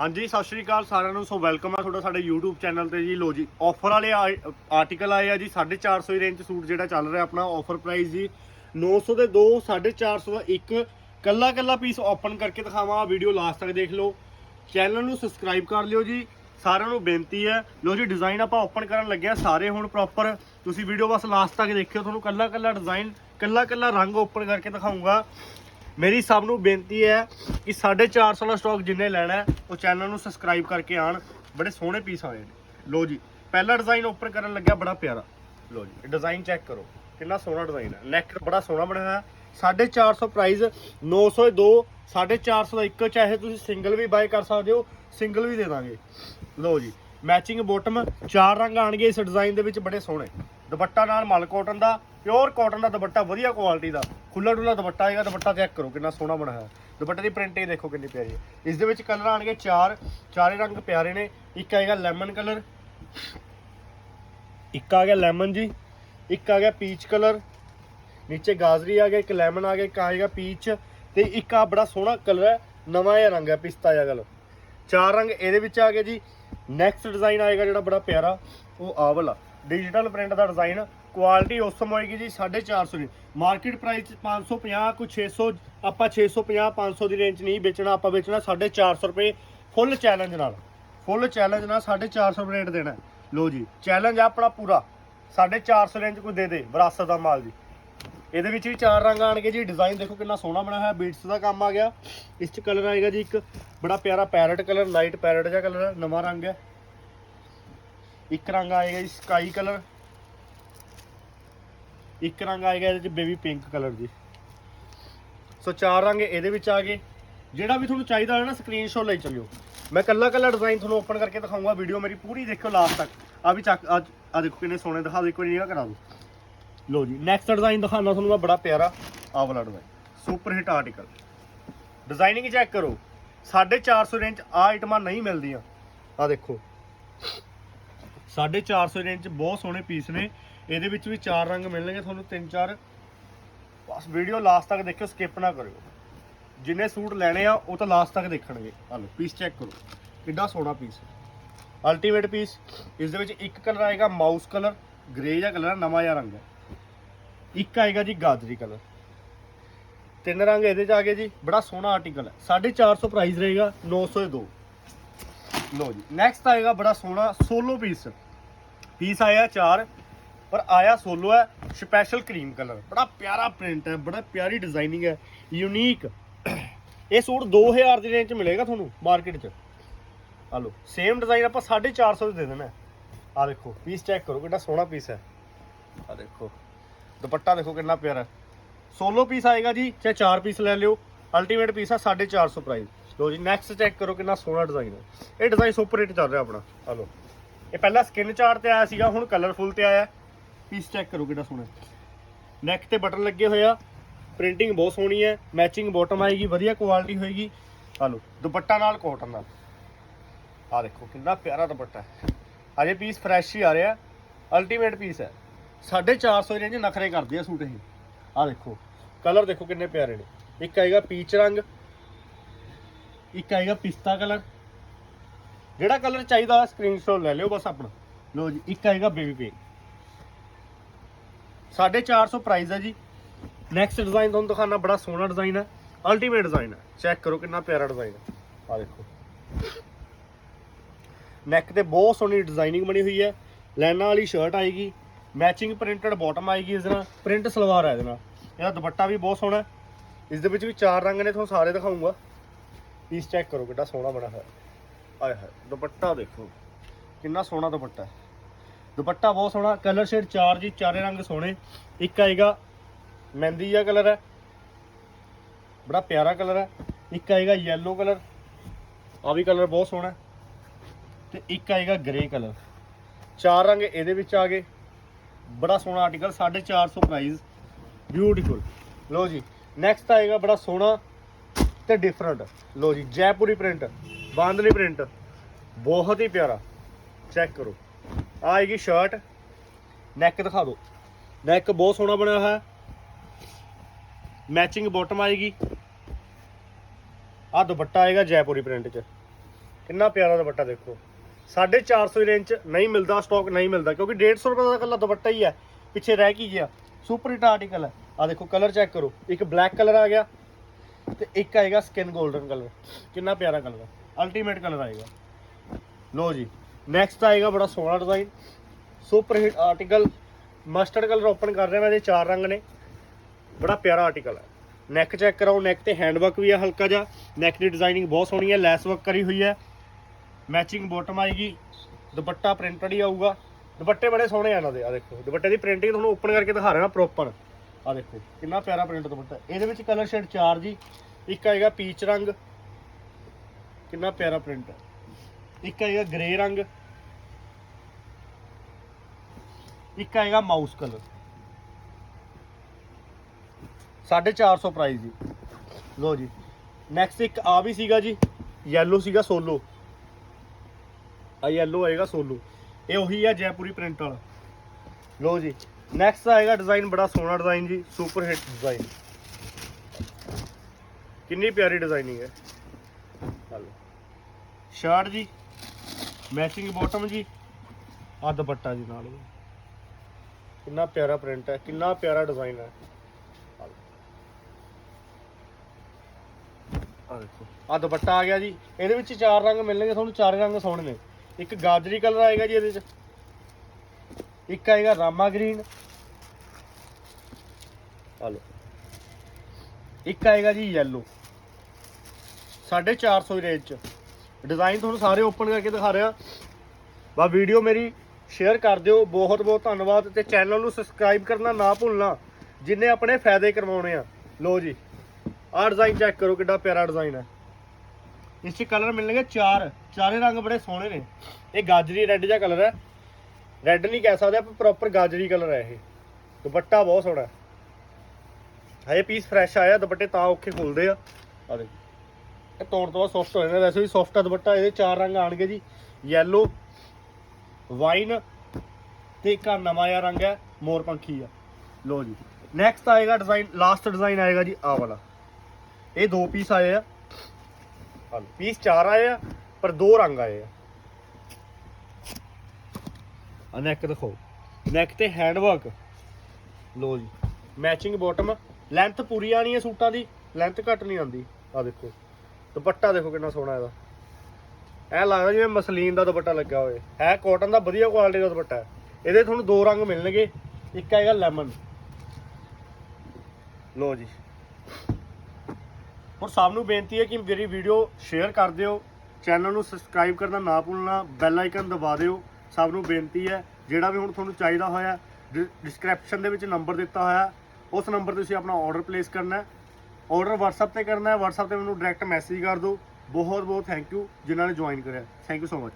ਹਾਂਜੀ, ਸਤਿ ਸ਼੍ਰੀ ਅਕਾਲ ਸਾਰਿਆਂ ਨੂੰ। ਸੋ ਵੈਲਕਮ ਆ ਤੁਹਾਡਾ ਸਾਡੇ YouTube ਚੈਨਲ ਤੇ ਜੀ। ਲੋ ਜੀ ਆਫਰ ਵਾਲੇ ਆਰਟੀਕਲ ਆਏ ਆ ਜੀ। 450 ਦੀ ਰੇਂਜ 'ਚ ਸੂਟ ਜਿਹੜਾ ਚੱਲ ਰਿਹਾ ਆਪਣਾ ਆਫਰ ਪ੍ਰਾਈਸ ਜੀ। 900 ਦੇ ਦੋ 450 ਦਾ ਇੱਕ। ਕੱਲਾ ਕੱਲਾ ਪੀਸ ਓਪਨ ਕਰਕੇ ਦਿਖਾਵਾਂ। ਵੀਡੀਓ ਲਾਸਟ ਤੱਕ ਦੇਖ ਲਓ। ਚੈਨਲ ਨੂੰ ਸਬਸਕ੍ਰਾਈਬ ਕਰ ਲਿਓ ਜੀ। ਸਾਰਿਆਂ ਨੂੰ ਬੇਨਤੀ ਹੈ। ਲੋ ਜੀ ਡਿਜ਼ਾਈਨ ਆਪਾਂ ਓਪਨ ਕਰਨ ਲੱਗੇ ਆ। ਸਾਰੇ ਹੁਣ ਪ੍ਰੋਪਰ ਤੁਸੀਂ ਵੀਡੀਓ ਬਸ ਲਾਸਟ ਤੱਕ ਦੇਖਿਓ। ਤੁਹਾਨੂੰ ਕੱਲਾ ਕੱਲਾ ਡਿਜ਼ਾਈਨ ਕੱਲਾ ਕੱਲਾ ਰੰਗ ਓਪਨ ਕਰਕੇ ਦਿਖਾਉਂਗਾ ਮੇਰੀ ਸਭ ਨੂੰ ਬੇਨਤੀ ਹੈ ਕਿ 450 ਦਾ ਸਟਾਕ ਜਿੰਨੇ ਲੈਣਾ ਉਹ ਚੈਨਲ ਨੂੰ ਸਬਸਕ੍ਰਾਈਬ ਕਰਕੇ ਆਣ। ਬੜੇ ਸੋਹਣੇ ਪੀਸ ਆਏ ਨੇ। ਲੋ ਜੀ, ਪਹਿਲਾ ਡਿਜ਼ਾਈਨ ਓਪਨ ਕਰਨ ਲੱਗਿਆ, ਬੜਾ ਪਿਆਰਾ। ਲੋ ਜੀ ਡਿਜ਼ਾਈਨ ਚੈੱਕ ਕਰੋ। ਕਿੰਨਾ ਸੋਹਣਾ ਡਿਜ਼ਾਈਨ ਹੈ। ਨੈਕ ਬੜਾ ਸੋਹਣਾ ਬਣਿਆ ਹੈ 450 ਪ੍ਰਾਈਸ 902 450 ਦਾ ਇੱਕ, ਚਾਹੇ ਤੁਸੀਂ ਸਿੰਗਲ ਵੀ ਬਾਏ ਕਰ ਸਕਦੇ ਹੋ ਸਿੰਗਲ ਵੀ ਦੇ ਦਾਂਗੇ। ਲਓ ਜੀ ਮੈਚਿੰਗ ਬੋਟਮ ਚਾਰ ਰੰਗ ਆਣਗੇ ਇਸ ਡਿਜ਼ਾਈਨ ਦੇ ਵਿੱਚ, ਬੜੇ ਸੋਹਣੇ। ਦੁਪੱਟਾ ਨਾਲ ਮਲ ਕਾਟਨ ਦਾ ਪਿਓਰ ਕਾਟਨ ਦਾ ਦੁਪੱਟਾ, ਵਧੀਆ ਕੁਆਲਿਟੀ ਦਾ। ਖੁੱਲਾ ਡੁੱਲਾ ਦੁਪੱਟਾ ਆਏਗਾ ਦੁਪੱਟਾ ਚੈੱਕ ਕਰੋ, ਕਿੰਨਾ ਸੋਹਣਾ ਬਣਾਇਆ ਹੈ ਦੁਪੱਟੇ ਦੀ ਪ੍ਰਿੰਟਿੰਗ ਦੇਖੋ ਕਿੰਨੀ ਪਿਆਰੀ ਹੈ। ਇਸ ਦੇ ਵਿੱਚ ਕਲਰ ਆਣਗੇ ਚਾਰ, ਚਾਰੇ ਰੰਗ ਪਿਆਰੇ ਨੇ। ਇੱਕ ਆਏਗਾ ਲੈਮਨ ਕਲਰ ਇੱਕ ਆ ਗਿਆ ਲੈਮਨ ਜੀ, ਇੱਕ ਆ ਗਿਆ ਪੀਚ ਕਲਰ ਨੀਚੇ ਗਾਜਰੀ ਆ ਗਿਆ, ਇੱਕ ਲੈਮਨ ਆ ਗਿਆ, ਇੱਕ ਆਏਗਾ ਪੀਚ ਤੇ ਇੱਕ ਆ ਬੜਾ ਸੋਹਣਾ ਕਲਰ ਹੈ, ਨਵਾਂ ਜਿਹਾ ਰੰਗ ਹੈ, ਪਿਸਤਾ ਜਿਹਾ ਕਲਰ ਚਾਰ ਰੰਗ ਇਹਦੇ ਵਿੱਚ ਆ ਗਏ ਜੀ। ਨੈਕਸਟ ਡਿਜ਼ਾਈਨ ਆਏਗਾ ਜਿਹੜਾ ਬੜਾ ਪਿਆਰਾ, ਉਹ ਆਵਲ ਆ ਡਿਜੀਟਲ ਪ੍ਰਿੰਟ ਦਾ ਡਿਜ਼ਾਈਨ, ਕੁਆਲਿਟੀ ਉਸਮ ਹੋਏਗੀ ਜੀ 450 ਦੀ। ਮਾਰਕੀਟ ਪ੍ਰਾਈਸ 550 ਕੁ 600 ਆਪਾਂ 650 500 ਦੀ ਰੇਂਜ 'ਚ ਨਹੀਂ ਵੇਚਣਾ, ਆਪਾਂ ਵੇਚਣਾ 450 ਰੁਪਏ ਫੁੱਲ ਚੈਲੰਜ ਨਾਲ। ਫੁੱਲ ਚੈਲੰਜ ਨਾਲ 450 ਰੁਪਏ ਰੇਟ ਦੇਣਾ ਹੈ। ਲਓ ਜੀ, ਚੈਲੰਜ ਆ ਆਪਣਾ ਪੂਰਾ। 450 ਰੇਂਜ ਕੋਈ ਦੇ ਦੇ, ਵਿਰਾਸਤ ਦਾ ਮਾਲ ਜੀ। ਇਹਦੇ ਵਿੱਚ ਵੀ ਚਾਰ ਰੰਗ ਆਣਗੇ ਜੀ, ਡਿਜ਼ਾਈਨ ਦੇਖੋ ਕਿੰਨਾ ਸੋਹਣਾ ਬਣਿਆ ਹੋਇਆ, ਬੀਟਸ ਦਾ ਕੰਮ ਆ ਗਿਆ। ਇਸ 'ਚ ਕਲਰ ਆਏਗਾ ਜੀ ਇੱਕ, ਬੜਾ ਪਿਆਰਾ ਪੈਰਟ ਕਲਰ, ਲਾਈਟ ਪੈਰਟ ਜਿਹਾ ਕਲਰ ਹੈ ਨਵਾਂ ਰੰਗ ਹੈ। ਇੱਕ ਰੰਗ ਆਏਗਾ ਜੀ ਸਕਾਈ ਕਲਰ ਇੱਕ ਰੰਗ ਆਏਗਾ ਇਹਦੇ 'ਚ ਬੇਬੀ ਪਿੰਕ ਕਲਰ ਜੀ। ਸੋ ਚਾਰ ਰੰਗ ਇਹਦੇ ਵਿੱਚ ਆ ਗਏ। ਜਿਹੜਾ ਵੀ ਤੁਹਾਨੂੰ ਚਾਹੀਦਾ ਹੋਵੇ ਨਾ ਸਕਰੀਨਸ਼ਾਟ ਲਈ ਚੱਲਿਓ। ਮੈਂ ਕੱਲਾ ਕੱਲਾ ਡਿਜ਼ਾਈਨ ਤੁਹਾਨੂੰ ਓਪਨ ਕਰਕੇ ਦਿਖਾਊਂਗਾ ਵੀਡੀਓ ਮੇਰੀ ਪੂਰੀ ਦੇਖਿਓ ਲਾਸਟ ਤੱਕ। ਆ ਵੀ ਚੱਕ ਆ ਆ ਦੇਖੋ ਕਿੰਨੇ ਸੋਹਣੇ ਦਿਖਾ ਦਿਓ ਇੱਕ ਵਾਰੀ ਨਿਗਾਹ ਕਰਾ ਦਿਓ। ਲੋ ਜੀ ਨੈਕਸਟ ਡਿਜ਼ਾਈਨ ਦਿਖਾਉਣਾ ਤੁਹਾਨੂੰ ਮੈਂ, ਬੜਾ ਪਿਆਰਾ ਆਹ ਵਾਲਾ design super hit article designing check ਕਰੋ। 450 ਰੇਂਜ ਆ ਆਈਟਮਾਂ ਨਹੀਂ ਮਿਲਦੀਆਂ। ਆ ਦੇਖੋ। 450 ਰੇਂਜ ਚ ਬਹੁਤ ਸੋਹਣੇ ਪੀਸ ਨੇ। ਇਹਦੇ ਵਿੱਚ ਵੀ ਚਾਰ ਰੰਗ ਮਿਲਣਗੇ ਤੁਹਾਨੂੰ, ਤਿੰਨ ਚਾਰ। ਬਸ ਵੀਡੀਓ ਲਾਸਟ ਤੱਕ ਦੇਖਿਓ ਸਕਿਪ ਨਾ ਕਰਿਓ। ਜਿੰਨੇ ਸੂਟ ਲੈਣੇ ਆ, ਉਹ ਤਾਂ ਲਾਸਟ ਤੱਕ ਦੇਖਣਗੇ। ਆ ਲਓ ਪੀਸ ਚੈੱਕ ਕਰੋ। ਕਿੱਡਾ ਸੋਹਣਾ ਪੀਸ ਅਲਟੀਮੇਟ ਪੀਸ ਇਸ ਦੇ ਵਿੱਚ ਇੱਕ ਕਲਰ ਆਏਗਾ ਮਾਊਸ ਕਲਰ ਗ੍ਰੇ ਜਿਹਾ ਕਲਰ ਹੈ ਨਵਾਂ ਜਿਹਾ ਰੰਗ ਹੈ। ਇੱਕ ਆਏਗਾ ਜੀ ਗਾਜਰੀ ਕਲਰ ਤਿੰਨ ਰੰਗ ਇਹਦੇ ਚ ਆ ਗਏ ਜੀ, ਬੜਾ ਸੋਹਣਾ ਆਰਟੀਕਲ ਹੈ। 450 ਪ੍ਰਾਈਸ ਰਹੇਗਾ 900 ਦੇ ਦੋ। ਲੋ ਜੀ ਨੈਕਸਟ ਆਏਗਾ ਬੜਾ ਸੋਹਣਾ ਸੋਲੋ ਪੀਸ ਪੀਸ ਆਇਆ ਚਾਰ, ਪਰ ਆਇਆ ਸੋਲੋ ਹੈ ਸਪੈਸ਼ਲ ਕਰੀਮ ਕਲਰ ਬੜਾ ਪਿਆਰਾ ਪ੍ਰਿੰਟ ਹੈ, ਬੜਾ ਪਿਆਰੀ ਡਿਜ਼ਾਈਨਿੰਗ ਹੈ ਯੂਨੀਕ ਇਹ ਸੂਟ 2000 ਦੀ ਰੇਂਜ ਚ ਮਿਲੇਗਾ ਤੁਹਾਨੂੰ ਮਾਰਕੀਟ 'ਚ। ਆ ਲਓ ਸੇਮ ਡਿਜ਼ਾਈਨ ਆਪਾਂ 450 ਦੇ ਦੇ ਦੇਣਾ। ਆ ਦੇਖੋ ਪੀਸ ਚੈੱਕ ਕਰੋ, ਕਿੰਨਾ ਸੋਹਣਾ ਪੀਸ ਹੈ। ਆ ਦੇਖੋ, ਦੁਪੱਟਾ ਦੇਖੋ ਕਿੰਨਾ ਪਿਆਰਾ ਸੋਲੋ ਪੀਸ ਆਏਗਾ ਜੀ, ਚਾਹੇ ਚਾਰ ਪੀਸ ਲੈ ਲਿਓ ਅਲਟੀਮੇਟ ਪੀਸ ਆ 450 ਪ੍ਰਾਈਸ ਲੋ ਜੀ ਨੈਕਸਟ ਚੈੱਕ ਕਰੋ ਕਿੰਨਾ ਸੋਹਣਾ ਡਿਜ਼ਾਈਨ ਹੈ। ਇਹ ਡਿਜ਼ਾਈਨ ਸੁਪਰ ਹਿੱਟ ਚੱਲ ਰਿਹਾ ਆਪਣਾ। ਆ ਲਓ। ਇਹ ਪਹਿਲਾਂ ਸਕਿਨ ਚਾਰਟ ਤੇ ਆਇਆ ਸੀਗਾ, ਹੁਣ ਕਲਰਫੁਲ ਤੇ ਆਇਆ। ਪੀਸ ਚੈੱਕ ਕਰੋ ਕਿੰਨਾ ਸੋਹਣਾ ਨੈਕ ਤੇ ਬਟਨ ਲੱਗੇ ਹੋਏ ਆ। ਪ੍ਰਿੰਟਿੰਗ ਬਹੁਤ ਸੋਹਣੀ ਹੈ। ਮੈਚਿੰਗ ਬਾਟਮ ਆਏਗੀ, ਵਧੀਆ ਕੁਆਲਿਟੀ ਹੋਏਗੀ। ਆ ਲਓ, ਦੁਪੱਟਾ ਨਾਲ ਕੋਟਨ ਨਾਲ। ਆ ਦੇਖੋ, ਕਿੰਨਾ ਪਿਆਰਾ ਦੁਪੱਟਾ ਹੈ। ਅਜੇ ਪੀਸ ਫਰੈਸ਼ ਹੀ ਆ ਰਿਹਾ। ਅਲਟੀਮੇਟ ਪੀਸ ਹੈ। 450 ਰੇਂਜ ਨਖਰੇ ਕਰਦੇ ਆ ਸੂਟ ਇਹ। ਆ ਦੇਖੋ ਕਲਰ ਦੇਖੋ ਕਿੰਨੇ ਪਿਆਰੇ ਨੇ। ਇੱਕ ਆਏਗਾ ਪੀਚ ਰੰਗ। ਇੱਕ ਆਏਗਾ ਪਿਸਤਾ ਕਲਰ ਜਿਹੜਾ ਕਲਰ ਚਾਹੀਦਾ ਸਕਰੀਨਸ਼ਾਟ ਲੈ ਲਿਓ ਬਸ ਆਪਣਾ। ਲੋ ਜੀ, ਇੱਕ ਆਏਗਾ ਬੇਬੀ ਪਿੰਕ 450 ਪ੍ਰਾਈਸ ਹੈ ਜੀ। ਨੈਕਸਟ ਡਿਜ਼ਾਈਨ ਤੁਹਾਨੂੰ ਦਿਖਾਣਾ ਬੜਾ ਸੋਹਣਾ ਡਿਜ਼ਾਈਨ ਹੈ। ਅਲਟੀਮੇਟ ਡਿਜ਼ਾਈਨ ਹੈ। ਚੈੱਕ ਕਰੋ ਕਿੰਨਾ ਪਿਆਰਾ ਡਿਜ਼ਾਈਨ ਹੈ। ਆ ਦੇਖੋ। ਨੈਕ ਤੇ ਬਹੁਤ ਸੋਹਣੀ ਡਿਜ਼ਾਈਨਿੰਗ ਬਣੀ ਹੋਈ ਹੈ। ਲਾਈਨਾਂ ਵਾਲੀ ਸ਼ਰਟ ਆਏਗੀ। ਮੈਚਿੰਗ ਪ੍ਰਿੰਟਡ ਬਾਟਮ ਆਏਗੀ ਇਸ ਨਾਲ। ਪ੍ਰਿੰਟ ਸਲਵਾਰ ਹੈ ਇਹਦੇ ਨਾਲ। ਇਹਦਾ ਦੁਪੱਟਾ ਵੀ ਬਹੁਤ ਸੋਹਣਾ ਇਸ ਦੇ ਵਿੱਚ ਵੀ ਚਾਰ ਰੰਗ ਨੇ, ਤੁਹਾਨੂੰ ਸਾਰੇ ਦਿਖਾਉਂਗਾ। ਪੀਸ ਚੈੱਕ ਕਰੋ ਕਿੰਨਾ ਸੋਹਣਾ ਬਣਾ ਹੋਇਆ। ਆਏ ਹਾਏ, ਦੁਪੱਟਾ ਦੇਖੋ, ਕਿੰਨਾ ਸੋਹਣਾ ਦੁਪੱਟਾ ਹੈ। ਦੁਪੱਟਾ ਬਹੁਤ ਸੋਹਣਾ ਕਲਰ ਸ਼ੇਡ ਚਾਰ ਜੀ, ਚਾਰੇ ਰੰਗ ਸੋਹਣੇ। ਇੱਕ ਆਏਗਾ, ਮਹਿੰਦੀ ਜਿਹਾ ਕਲਰ ਹੈ। ਬੜਾ ਪਿਆਰਾ ਕਲਰ ਹੈ। ਇੱਕ ਆਏਗਾ ਯੈਲੋ ਕਲਰ ਆ ਵੀ ਕਲਰ ਬਹੁਤ ਸੋਹਣਾ ਹੈ। ਤੇ ਇੱਕ ਆਏਗਾ ਗ੍ਰੇ ਕਲਰ ਚਾਰ ਰੰਗ ਇਹਦੇ ਵਿੱਚ ਆ ਗਏ। ਬੜਾ ਸੋਹਣਾ ਆਰਟੀਕਲ 450 ਪ੍ਰਾਈਸ ਬਿਊਟੀਫੁਲ ਲੋ ਜੀ ਨੈਕਸਟ ਆਏਗਾ ਬੜਾ ਸੋਹਣਾ ਤੇ ਡਿਫਰੈਂਟ ਲੋ ਜੀ, ਜੈਪੁਰੀ ਪ੍ਰਿੰਟ ਬਾਂਦਲੀ ਪ੍ਰਿੰਟ। ਬਹੁਤ ਹੀ ਪਿਆਰਾ। ਚੈੱਕ ਕਰੋ। ਆ ਆਏਗੀ ਸ਼ਰਟ ਨੈਕ ਦਿਖਾ ਦਿਓ। ਨੈਕ ਬਹੁਤ ਸੋਹਣਾ ਬਣਿਆ ਹੋਇਆ। ਮੈਚਿੰਗ ਬਾਟਮ ਆਏਗੀ। ਆ ਦੁਪੱਟਾ ਆਏਗਾ ਜੈਪੁਰੀ ਪ੍ਰਿੰਟ ਚ। ਕਿੰਨਾ ਪਿਆਰਾ ਦੁਪੱਟਾ ਦੇਖੋ। 450 ਦੀ ਰੇਂਜ ਚ ਨਹੀਂ ਮਿਲਦਾ ਸਟਾਕ ਨਹੀਂ ਮਿਲਦਾ, ਕਿਉਂਕਿ 150 ਰੁਪਏ ਦਾ ਇਕੱਲਾ ਦੁਪੱਟਾ ਹੀ ਹੈ। ਪਿੱਛੇ ਰਹਿ ਕੀ ਗਿਆ? ਸੁਪਰ ਹਿੱਟ ਆਰਟੀਕਲ ਹੈ। ਆ ਦੇਖੋ ਕਲਰ ਚੈੱਕ ਕਰੋ। ਇੱਕ ਬਲੈਕ ਕਲਰ ਆ ਗਿਆ ਤੇ ਇੱਕ ਆਏਗਾ ਸਕਿਨ 골ਡਨ ਕਲਰ ਕਿੰਨਾ ਪਿਆਰਾ ਕਲਰ ਅਲਟੀਮੇਟ ਕਲਰ ਆਏਗਾ। ਲੋ ਜੀ ਨੈਕਸਟ ਆਏਗਾ ਬੜਾ ਸੋਹਣਾ design super hit article mustard colour open ਕਰ ਰਿਹਾ ਮੈਂ ਇਹਦੇ ਚਾਰ ਰੰਗ ਨੇ। ਬੜਾ ਪਿਆਰਾ ਆਰਟੀਕਲ ਹੈ। ਨੈਕ ਚੈੱਕ ਕਰਾਓ ਨੈਕ ਤੇ ਹੈਂਡ ਵਰਕ ਵੀ ਹੈ ਹਲਕਾ ਜਿਹਾ। ਨੈਕ ਦੀ ਡਿਜ਼ਾਈਨਿੰਗ ਬਹੁਤ ਸੋਹਣੀ ਹੈ ਲੈਸ ਵਰਕ ਕਰੀ ਹੋਈ ਹੈ। ਮੈਚਿੰਗ ਬਾਟਮ ਆਏਗੀ, ਦੁਪੱਟਾ ਪ੍ਰਿੰਟਡ ਹੀ ਆਊਗਾ। ਦੁਪੱਟੇ ਬੜੇ ਸੋਹਣੇ ਆ ਇਹਨਾਂ ਦੇ ਆ ਦੇਖੋ। ਦੁਪੱਟੇ ਦੀ ਪ੍ਰਿੰਟਿੰਗ ਤੁਹਾਨੂੰ ਓਪਨ ਕਰਕੇ ਦਿਖਾ ਰਿਹਾ ਪ੍ਰੋਪਰ ਆ ਦੇਖੋ, ਕਿੰਨਾ ਪਿਆਰਾ ਪ੍ਰਿੰਟ ਦੁਪੱਟਾ। ਇਹਦੇ ਵਿੱਚ ਕਲਰ ਸ਼ੇਡ 4 ਜੀ, ਇੱਕ ਆਏਗਾ ਪੀਚ ਰੰਗ। ਕਿੰਨਾ ਪਿਆਰਾ ਪ੍ਰਿੰਟ ਹੈ। ਇੱਕ ਆਏਗਾ ਗ੍ਰੇ ਰੰਗ, ਇੱਕ ਆਏਗਾ ਮਾਊਸ ਕਲਰ 450 ਪ੍ਰਾਈਸ ਜੀ। ਲੋ ਜੀ। ਨੈਕਸਟ ਇੱਕ ਆ ਵੀ ਸੀਗਾ ਜੀ। ਯੈਲੋ ਸੀਗਾ ਸੋਲੋ ਆ ਯੈਲੋ ਆਏਗਾ ਸੋਲੋ ਇਹ ਉਹੀ ਹੈ ਜੈਪੁਰੀ ਪ੍ਰਿੰਟ ਵਾਲਾ। ਲੋ ਜੀ। ਨੈਕਸਟ ਆਏਗਾ ਡਿਜ਼ਾਈਨ ਬੜਾ ਸੋਹਣਾ ਡਿਜ਼ਾਈਨ ਜੀ। ਸੁਪਰ ਹਿੱਟ ਡਿਜ਼ਾਈਨ ਕਿੰਨੀ ਪਿਆਰੀ ਡਿਜ਼ਾਈਨਿੰਗ ਹੈ। ਹਲੋ ਸ਼ਰਟ ਜੀ ਮੈਚਿੰਗ ਬਾਟਮ ਜੀ ਆ ਦੁਪੱਟਾ ਜੀ ਨਾਲ ਕਿੰਨਾ ਪਿਆਰਾ ਪ੍ਰਿੰਟ ਹੈ, ਕਿੰਨਾ ਪਿਆਰਾ ਡਿਜ਼ਾਈਨ ਹੈ। ਆ ਦੇਖੋ ਆ ਦੁਪੱਟਾ ਆ ਗਿਆ ਜੀ। ਇਹਦੇ ਵਿੱਚ ਚਾਰ ਰੰਗ ਮਿਲਣਗੇ, ਤੁਹਾਨੂੰ ਚਾਰ ਰੰਗ ਸੋਹਣੇ ਨੇ। ਇੱਕ ਗਾਜਰੀ ਕਲਰ ਆਏਗਾ ਜੀ ਇਹਦੇ ਚ। ਇੱਕ ਆਏਗਾ ਰਾਮਾ ਗ੍ਰੀਨ ਆ ਲਓ। ਇੱਕ ਆਏਗਾ ਜੀ ਯੈਲੋ 450 ਦੀ ਰੇਂਜ ਚ। ਡਿਜ਼ਾਈਨ ਤੁਹਾਨੂੰ ਸਾਰੇ ਓਪਨ ਕਰਕੇ ਦਿਖਾ ਰਿਹਾ। ਬਾ ਵੀਡੀਓ ਮੇਰੀ ਸ਼ੇਅਰ ਕਰ ਦਿਓ। ਬਹੁਤ ਬਹੁਤ ਧੰਨਵਾਦ ਤੇ ਚੈਨਲ ਨੂੰ ਸਬਸਕ੍ਰਾਈਬ ਕਰਨਾ ਨਾ ਭੁੱਲਣਾ। ਜਿੰਨੇ ਆਪਣੇ ਫਾਇਦੇ ਕਰਵਾਉਣੇ ਆ। ਲੋ ਜੀ, ਆਹ ਡਿਜ਼ਾਈਨ ਚੈੱਕ ਕਰੋ ਕਿੱਡਾ ਪਿਆਰਾ ਡਿਜ਼ਾਈਨ ਹੈ ਇਸ 'ਚ ਕਲਰ ਮਿਲਣਗੇ ਚਾਰ। ਚਾਰੇ ਰੰਗ ਬੜੇ ਸੋਹਣੇ ਨੇ। ਇਹ ਗਾਜਰੀ ਰੈੱਡ ਜਿਹਾ ਕਲਰ ਹੈ ਰੈੱਡ ਨਹੀਂ ਕਹਿ ਸਕਦੇ ਆਪਾਂ ਪ੍ਰੋਪਰ ਗਾਜਰੀ ਕਲਰ ਹੈ ਇਹ। ਦੁਪੱਟਾ ਬਹੁਤ ਸੋਹਣਾ। ਹੈ ਹਜੇ ਪੀਸ ਫਰੈਸ਼ ਆਇਆ, ਦੁਪੱਟੇ ਤਾਂ ਔਖੇ ਖੁੱਲਦੇ ਆ। ਆ ਦੇਖੋ। ਇਹ ਤੋੜ ਤੋਂ ਬਾਅਦ ਸੌਫਟ ਹੋ ਜਾਂਦਾ। ਵੈਸੇ ਵੀ ਸੌਫਟ ਆ ਦੁਪੱਟਾ, ਇਹਦੇ ਚਾਰ ਰੰਗ ਆਣਗੇ ਜੀ। ਯੈਲੋ ਵਾਈਨ ਤੇ ਇੱਕ ਨਵਾਂ ਜਿਹਾ ਰੰਗ ਹੈ, ਮੋਰ ਪੰਖੀ ਆ। ਲੋ ਜੀ। ਨੈਕਸਟ ਆਏਗਾ ਡਿਜ਼ਾਈਨ ਲਾਸਟ ਡਿਜ਼ਾਈਨ ਆਏਗਾ ਜੀ ਆ ਵਾਲਾ। ਇਹ ਦੋ ਪੀਸ ਆਏ ਆ। ਪੀਸ ਚਾਰ ਆਏ ਆ, ਪਰ ਦੋ ਰੰਗ ਆਏ ਆ। ਆ ਨੈਕ ਦਿਖਾਓ। ਨੈਕ ਤੇ ਹੈਂਡ ਵਰਕ ਲੋ ਜੀ। ਮੈਚਿੰਗ ਬਾਟਮ ਲੈਂਥ ਪੂਰੀ ਆਣੀ ਹੈ ਸੂਟਾਂ ਦੀ ਲੈਂਥ ਘੱਟ ਨਹੀਂ ਆਉਂਦੀ। ਆ ਦੇਖੋ। ਦੁਪੱਟਾ ਦੇਖੋ ਕਿੰਨਾ ਸੋਹਣਾ ਇਹਦਾ। ਐ ਲੱਗਦਾ ਜਿਵੇਂ ਮਸਲੀਨ ਦਾ ਦੁਪੱਟਾ ਲੱਗਾ ਹੋਵੇ। ਹੈ ਕਾਟਨ ਦਾ ਵਧੀਆ ਕੁਆਲਿਟੀ ਦਾ ਦੁਪੱਟਾ ਹੈ। ਇਹਦੇ ਤੁਹਾਨੂੰ ਦੋ ਰੰਗ ਮਿਲਣਗੇ। ਇੱਕ ਹੈਗਾ ਲੈਮਨ ਲੋ ਜੀ। ਹੋਰ ਸਭ ਨੂੰ ਬੇਨਤੀ ਹੈ ਕਿ ਮੇਰੀ ਵੀਡੀਓ ਸ਼ੇਅਰ ਕਰ ਦਿਓ। ਚੈਨਲ ਨੂੰ ਸਬਸਕ੍ਰਾਈਬ ਕਰਨਾ ਨਾ ਭੁੱਲਣਾ। ਬੈਲ ਆਈਕਨ ਦਬਾ ਦਿਓ। ਸਭ ਨੂੰ ਬੇਨਤੀ ਹੈ, ਜਿਹੜਾ ਵੀ ਹੁਣ ਤੁਹਾਨੂੰ ਚਾਹੀਦਾ ਹੋਇਆ ਡਿਸਕ੍ਰਿਪਸ਼ਨ ਦੇ ਵਿੱਚ ਨੰਬਰ ਦਿੱਤਾ ਹੋਇਆ, ਉਸ ਨੰਬਰ ਤੇ ਤੁਸੀਂ ਆਪਣਾ ਆਰਡਰ ਪਲੇਸ ਕਰਨਾ ਹੈ। ਆਰਡਰ WhatsApp ਤੇ ਕਰਨਾ ਹੈ। WhatsApp ਤੇ ਮੈਨੂੰ ਡਾਇਰੈਕਟ ਮੈਸੇਜ ਕਰ ਦਿਓ। ਬਹੁਤ ਬਹੁਤ ਥੈਂਕ ਯੂ ਜਿਨ੍ਹਾਂ ਨੇ ਜੁਆਇਨ ਕਰਿਆ। Thank you so much